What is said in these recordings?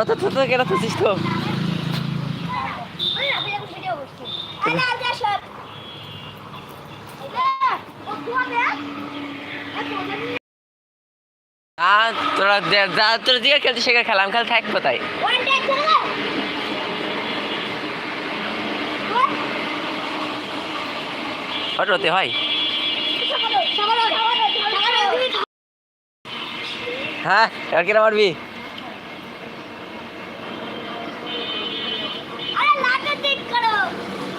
তো। তো তো কেন তুছিস তো তোরা যা তোরা দিয়ে খেলতে সেখানে খেলাম খেল থাক কোথায়? ওটাতে হয়। হ্যাঁ এবার কিনা মারবি আরে লাটে দিক করো আরে বাদ দিক করব লাটার দেখতে পারে কেরো আমি করো মারবো আমি করো আমার মারবো আরে কথা কও আমার আমার করো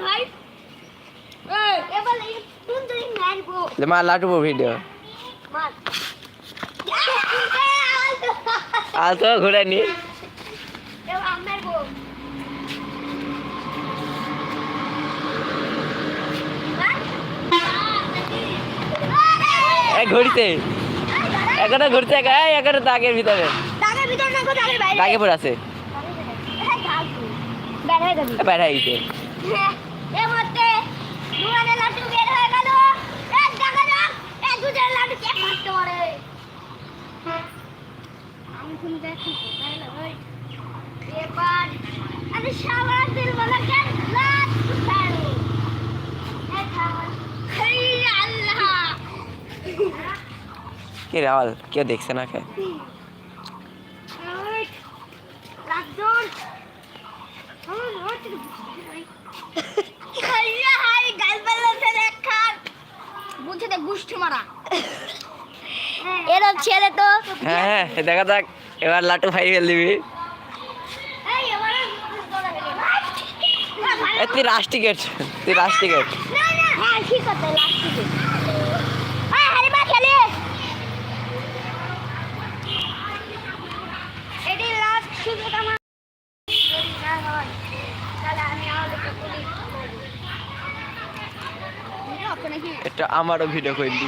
ভাই এই এবার এই তুমি তুমি মারবো মার লাটুবো ভিডিও আর তো ঘুরে নি এবার আমি মারবো এ ঘুরিতে এখানে ঘুরতে এই এখানে দাগের ভিতরে। দাগের ভিতর না দাগের বাইরে। দাগে পড়ে আছে। বের হয়ে যাবি। এ হয়ে গেছে। এ মধ্যে দুয়ারে লাড্ডু বের হয়ে গেল। এক দেখা যাক। এই দুধের লাড্ডু কে করতে পারে। আমি দেখি তাহলে ওই এবার দিল বলা কেন? কে রে আওয়াল কেউ দেখছে না কে তো হ্যাঁ হ্যাঁ দেখা যাক, এবার লাটু এ তুই রাশ টিকেট তুই রাশ টিকেট না না ঠিক আছে লাস্ট থেকে হ্যাঁ হারি মা খেলে এটি এটা আমারও ভিডিও করলি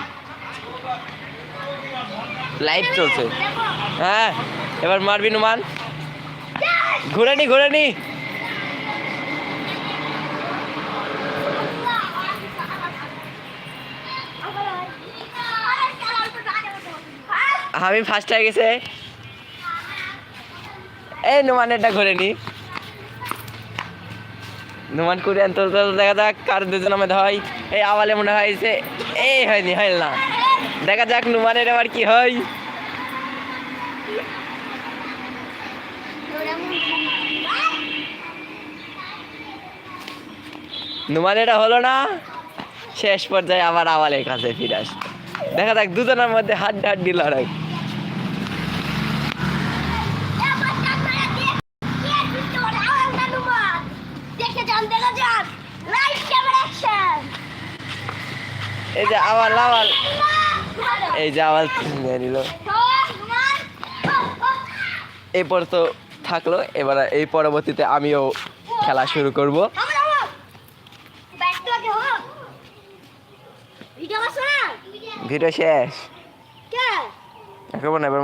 লাইভ চলছে। হ্যাঁ এবার মারবি নুমান। ঘুরে নি ঘুরে নি। আমি ফার্স্ট হয়ে গেছে। এই নুমান, এটা ঘুরে নি। নুমান করে আনতে দেখা যাক, কার দুজন আমাদের হয়। এই আওয়ালে মনে হয় এই হয়নি হয় না। দেখা যাক নুমানের আবার কি হয়। নুমান, এটা হলো না? শেষ পর্যায়ে আবার আওয়ালের কাছে ফিরে আসবে দেখা যাক দুজনের মধ্যে হাড্ডি হাড্ডি লড়াই দেখে যান দেখা যান লাইভ ক্যামেরা অ্যাকশন এই যে আওয়াল আওয়াল। এই যে আওয়াল নিয়ে নিল। এই পর তো থাকল এবার এই পরবর্তীতে আমিও খেলা শুরু করব। ভিডিও শেষ। এখন এবার